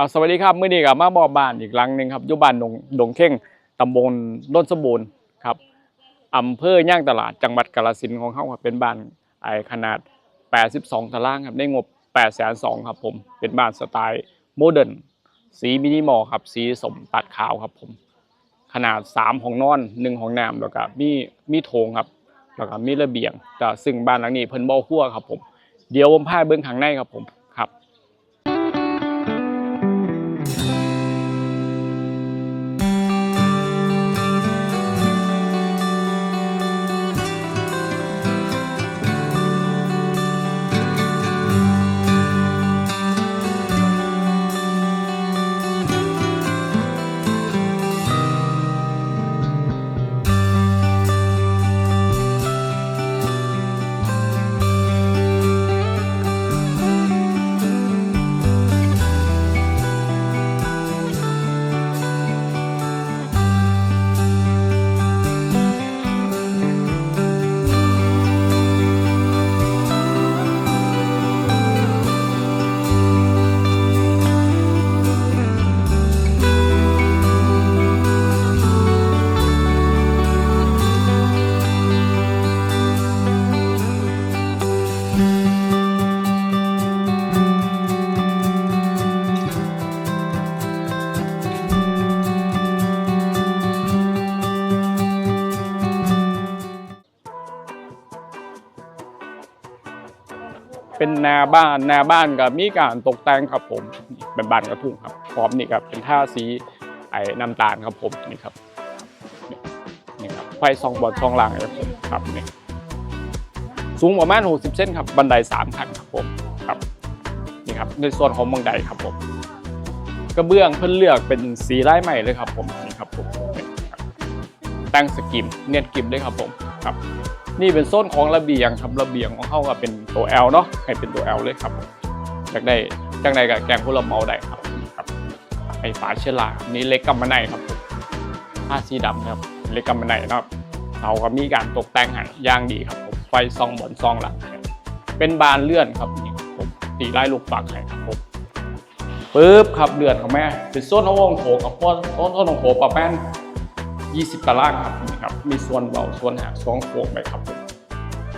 อ่าสวัสดีครับเมื่อนี้กับมาบอบ้านอีกหลังหนึ่งครับอยู่บ้านดงดงเข่งตำบลด้นสมบูรณ์ครับอำเภอย่างตลาดจังหวัดกาฬสินธุ์ของเขาครับเป็นบ้านไอขนาด 82 ตารางครับได้งบ8 2 0 0ครับผมเป็นบ้านสไตล์โมเดิร์นสีมินิมอลครับสีสมตัดขาวครับผมขนาด3ห้องนอน1ห้องน้ำแล้วก็มีมีโถงครับแล้วก็มีระเบียงแต่ซึ่งบ้านหลังนี้เพิ่นบ่ครัวครับผมเดี๋ยวผมพาเบิ่งข้างในครับผม นนาบ้านนาบ้านกับมีการตกแต่งครับผมเป็นบ้านกระทุ่งครับพร้อมนี่ครับเป็นท่าสีไอ้น้ำตาลครับผมนี่ครับนี่ครับไฟซองบอลซองล่างครับผมครับนี่สูงประมาณ 60เซนครับบันได3ขั้นครับผมครับนี่ครับในส่วนของบันไดครับผมกระเบื้องเพิ่นเลือกเป็นสีไร้ใหม่เลยครับผมนี่ครับผมนี่ครับตั้งสกิมเนียนกิมเลยครับผมครับ นี่เป็นโซนของระเบียงครับระเบียงของเขาก็เป็นตัว L เนาะให้เป็นตัว L เลยครับอยากได้จังใดกับแกงพวกเราเมาได้ครับครับไอ้ฝาเชลานี่เล็กกำมะไนครับผ้าสีดำครับเล็กกำมะไนนะครับเราก็มีการตกแต่งให้อย่างดีครับผมไฟซองบนซองหลังเป็นบานเลื่อนครับนี่ผมตีไล่ลูกปักให้ครับผมปึ๊บครับเลื่อนของแม่เป็นโซนห้องโถงกับโซนโซนห้องโถงประมาณ 20 ตารางครับนี่ครับ มีส่วนเบาส่วนหาส่วนโค้งไปครับผม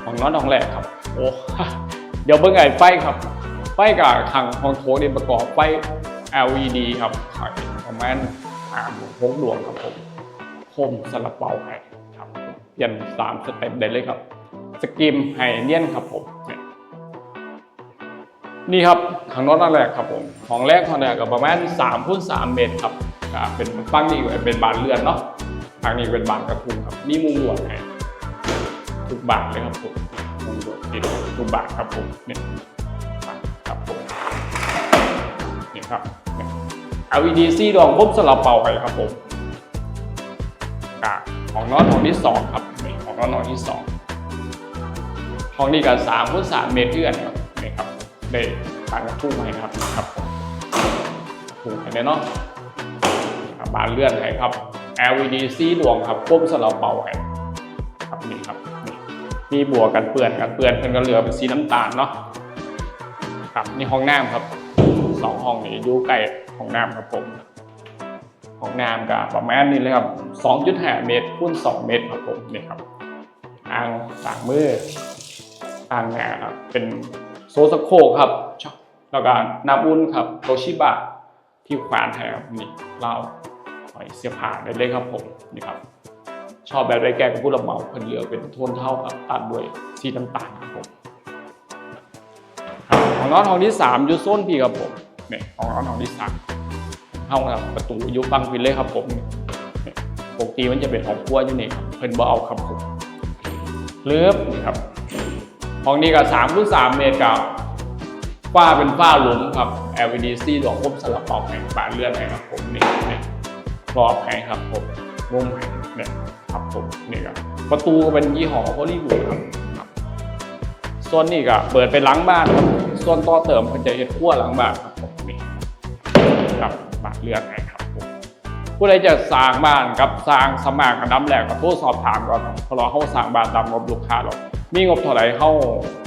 ของน้อนของแหลกครับ โอ้เดี๋ยวเบิ่งไงไฟครับ ไฟกับขังของโถงนี่ประกอบไฟ LED ครับขายประมาณสามหกดวงครับผมคมสลับเบาให้ครับเปลี่ยนสามสเต็ปได้เลยครับ สกิมไฮเนียนครับผมนี่ครับข้างนอกนั่นแหละครับผมของแรกของแรกก็ประมาณ3คูณ3เมตรครับเป็นฟังนี่เป็นบานเรือนเนาะ ทางนี้เป็นบานกระทุงครับนี่มุงหลวดให้ทุกบานเลยครับผมมุงหลวดติดทุกบานครับผมเนี่ยครับผมนี่ครับ LED ซีดองปุ๊บสลับเป่าไปครับผมอของน็อตของที่สองครับของน็อตของที่สองของนี่กับสามคูณสามเมตรเพื่อนครับนี่ครับได้บานกระทุงให้ครับครับผมกระทุงให้ได้เนาะบบานเลื่อนให้ครับ LED สีดวงครับก้มสลับเป่าให้ครับนี่ครับนี่มีบัวกันเปื้อนกันเปื้อนเพื่อนก็เหลือเป็นสีน้ำตาลเนาะครับนี่ห้องน้ำครับสองห้องนี้อยู่ใกล้ห้องน้ำครับผมห้องน้ำกับประมาณนี้เลยครับ2.5เมตรคูณ2เมตรครับผมนี่ครับอ่างต่างมืออ่างน้ำครับเป็นโซสโคครับแล้วก็น้ำอุ่นครับโตชิบะที่ขวานให้ครับนี่เรา อยเสียผ่าได้เลยครับผมนี่ครับชอบแบบไรแกกับผู้รับเหมาเพิ่นเลือเป็นโทนเท่ากับตัดด้วยสีน้ำตาลครับผมของน้องทองที่สามอยูโซนพี่ครับผมนี่ของน้องทองที่สามห้องครับประตูยุฟังพินเลยครับผมปกติมันจะเป็นของครัวอยู่นี่ครับเพิ่นบ่เอาครับผมเลือบนี่ครับห้องนี้ก็สามรุ่นสามเมตรกับฝ้าเป็นฝ้าหลุมครับ LED ซีดวงคมสลับป่าแห่งปานเลือนให้ครับผมนี่ รอบให้ครับผมมุมให้เนี่ยครับผมนี่ครับประตูก็เป็นยี่ห้อฮอลลีวูดครับส่วนนี้ก็เปิดเป็นหลังบ้านครับส่วนต่อเติมมันจะเฮ็ดขั้วหลังบ้านครับผมนี่ครับบานเลือกให้ครับผมผู้ใดจะสร้างบ้านกับสร้างสมัครอันดับแรกก็โทรสอบถามก่อนครับพราะเราเข้าสร้างบ้านตามงบลูกค้าหรอกมีงบเท่าไหร่เข้า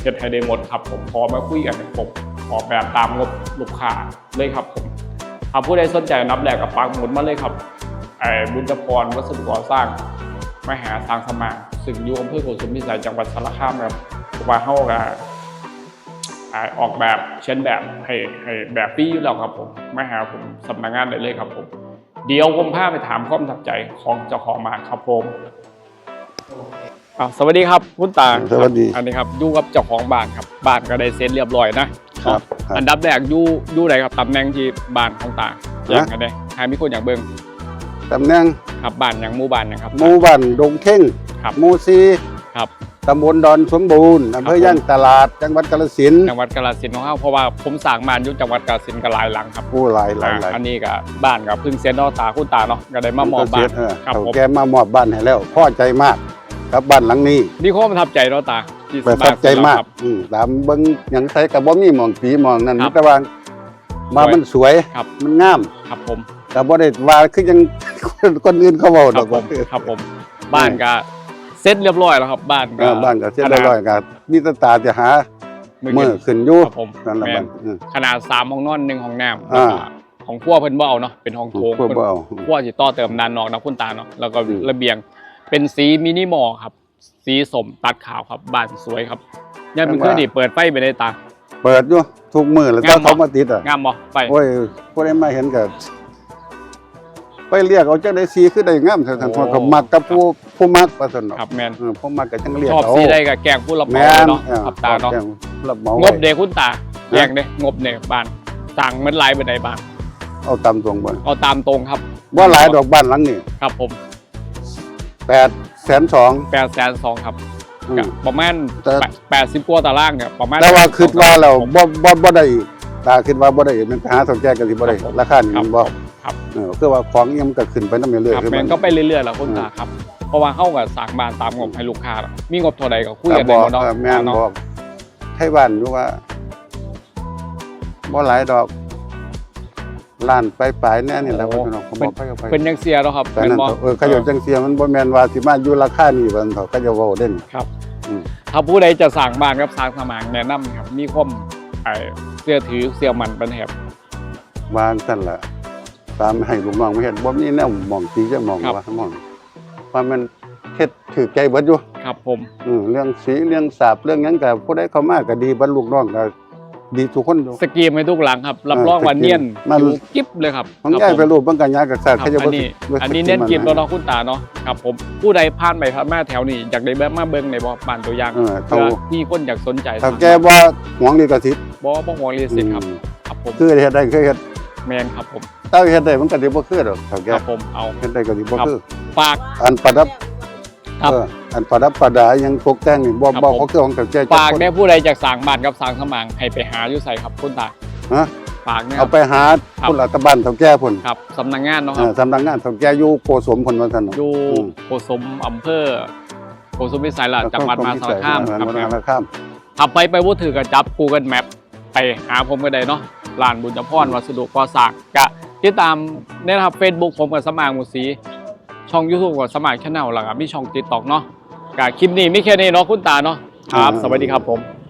เฮ็ดให้ได้หมดครับผมพอมาคุยกันผมออกแบบตามงบลูกค้าเลยครับผม ถ้าผู้ใดสนใจนับแรกกับปักหมุดมาเลยครับไอ้บุญจพรวัสดุก่อสร้างมหาสร้างสมาซึ่งอยู่อำเภอโกสุมพิสัยจังหวัดสารคามครับว่าเฮากัอออกแบบเช่นแบบให้ให้แบบฟรีอยู่แล้วครับผมมาหาผมสำนักงานได้เลยครับผม เดี๋ยวผมพาไปถามความประทับใจของเจ้าของมาครับผมสวัสดีครับคุณตาสวัสดีอันนี้ครับอยู่กับเจ้าของบ้านครับบ้านก็ได้เซ็นเรียบร้อยนะ ครับครับ อันดับแรกอยู่อยู่ไหนครับตำแหน่งที่บ้านของตาแจ้งกันได้ใครมีคนอยากเบิ่งตำแหน่งครับบ้านอย่างหมู่บ้านนะครับ หมู่บ้านดงเข่งครับหมู่ซีครับตำบลดอนสมบูรณ์อำเภครับผม อย่างตลาดจังหวัดกาฬสินธุ์จังหวัดกาฬสินธุ์ของเราเพราะว่าผมสั่งบ้านอยู่จังหวัดกาฬสินธุ์ก็หลายหลังครับผู้หลายหลายหลายอ่าอันนี้ก็บ้านกับพึ่งเซ็นเนอตาคุณตาเนาะก็ได้มามอบบ้าน เออครับเขาผมแกมามอบบ้านให้แล้วพอใจมากครับบ้านหลังนี้ นี่ข้อประทับใจเนาะตา ที่ประทับใจมากครับ อืมตามเบิ่งหยังไสก็บ่มีหมองสีหมองนั่นครับมีแต่ว่ามาสวยมันสวยครับ มันงามครับผมแต่บ่ได้ว่าคือยัง คนอื่นเขาเว้าคดรัอบกผว่ามครับผม บ้านก็เสร็จเรียบร้อยแล้วครับ บ้านเออบ้านก็เสร็จเรียบร้อยก็มีแตตาจะหามือมื้เย็อนขึ้นอยู่ครับผมนั่นล่ะแม่บ้านนอืม ขนาดสามห้องนอนหนึ่งห้องน้ำอ่าแล้วก็ของครัวเพิ่นบ่เอาเนาะเป็นห้องโถงพวกบ่เอาครัวสิต่อเติมด้านนอกนะคุณตาเนาะแล้วก็อืม ระเบียงเป็นสีมินิมอลครับ สีสมตัดขาวครับบ้านสวยครับยังเป็นเคยดิเปิดไฟไปในตา เปิดอยู่ทุกมื้อแล้วงามบ่เขามาติดอะงามบ่ไฟโอ้ยผู้ใดมาเห็นก็ไปเรียกเอาจังได้สีคือได้งามซั่นโอ้ๆเขามักกับผู้ผู้มักว่าซั่นเนาะครับแมนเออผู้มักก็จังเรียกชอบเอาสีใดกับแกงผู้รับเหแม่มานเนาะเออครับตาเนาะแจ้งรับเหมางงบเด้คุณตาแยกเด้งบเด้บ้านสั่งมันหลายไปไหนบ้านเอาตามตรงบ่เอาตามตรงครับบ่หลายดอกบ้านหลังนี้ครับผม 8 2 0 0แปดแสนสองครับ0ก็ประมาณแต่ แปดสิบกว่าตารางเนี่ยประมาณแต่ว่าคิดว่าแล้วบ่บ่บ่ได้อีกตาคิดว่าบ่ได้อีกมันไปหาสองแก้ก็สิบ่ได้ครับผมราคานี่ครับมันบ่ครับ เออคือว่าของอิหยังมันก็ขึ้นไปนำเรื่อยครับๆคือแมมันนก็ไปเรื่อยๆแล้วคุณตาครับ เพราะว่าเข้ากับสั่งบ้านตามงบให้ลูกค้าเนาะมีงบเท่าใดก็คุยแต่กันบได้อกหมดเนาะเออแม่นเนาะบอกให้บ้านอยู่ว่าบ่หลายดอก ล้านไปปลายๆแน่นี่แหละว่าพี่น้องผมบอกไปก็ไปเป็นยังเสียเนาะครับแต่เป็นนั้นบ่เออเขาอยู่จังเสียมันบ่แม่นว่าสิมาอยู่ราคานี้ว่าซั่นเถาะเขาจะเว้าเล่นครับอืมถ้าผู้ใดจะสั่งบ้านครับสั่งสมางแนะนำครับ มีความไอ้เสื้อถือเสื้อมันเป็นแถบวางซั่นล่ะตามให้ลูกน้องมาเฮ็ดบ่มีแนวมองตีจะมองว่ามองว่ามันเฮ็ดถือใจเบิดอยู่ครับผมอืมเรื่องสีเรื่องสาบเรื่องหยังก็ผู้ใดเข้ามาก็ดีบรรลูกน้องก็ ดีทุกคนอยู่ สกรีมให้ทุกหลังครับ รับเออรองว่าสกรีมเนียนมัน อยู่กิ๊บเลยครับของครับยายผมไปรูปเบิ่งกันยาก็สาดครับเขาจะอับ่นนี้บ่อันนี้เน้นกินแล้วเนาะคุณตาเนาะครับผมผู้ใดผ่านไปผ่านมาแถวนี้อยากได้แบบมาเบิ่งในบ่บ้านตัวอย่างเออเท่าเพื่อมีคนอยากสนใจถ้าแกบ่หวงลิขสิทธิ์บ่บ่ห่วงลิขสิทธิ์ครับอืมครับผมคือเฮ็ดได้คือเฮ็ดแมนครับผมถ้าเฮ็ดได้มันก็สิบ่คือดอกถ้าแกครับผมเอา เฮ็ดได้ก็สิบ่ครับ คือ ฝาก อันประดับครับ เออ อันประดับประดายังตกแต่งนี่บ่ครับบ่ผมเขาคือของแต่แกฝากได้ผู้ใดจากสั่งบ้านกับสั่งสมางให้ไปหาอยู่ใส่ครับคุณตาฮะฝากเนี่ยคเอารับไปหาครับผู้รัฐบาลเฒ่าแก่พุ่นครับสำนักงานเนาะเอครับอสำนักงานเฒ่าแก่อยู่โกสมพุ่นว่าซั่นเนาะอยู่อืมโกสมอำเภอโกสมวิสัยละจังหวัดมหาสารคามจังหวัดครับมหาสารคามขับไปไปพูดถือกับจับ Google Map ไปหาผมก็ได้เนาะร้านบุญจพรวัสดุก่อสร้างกะติดตามเนี่ยนะครับ Facebook ผมกับสมางหมูสีช่อง YouTube กับสมางชาแนลแล้วก็มีช่อง TikTok เนาะ กะคลิปนี้ไม่แค่นี้เนาะคุณตาเนาะครับ สวัสดีครับผม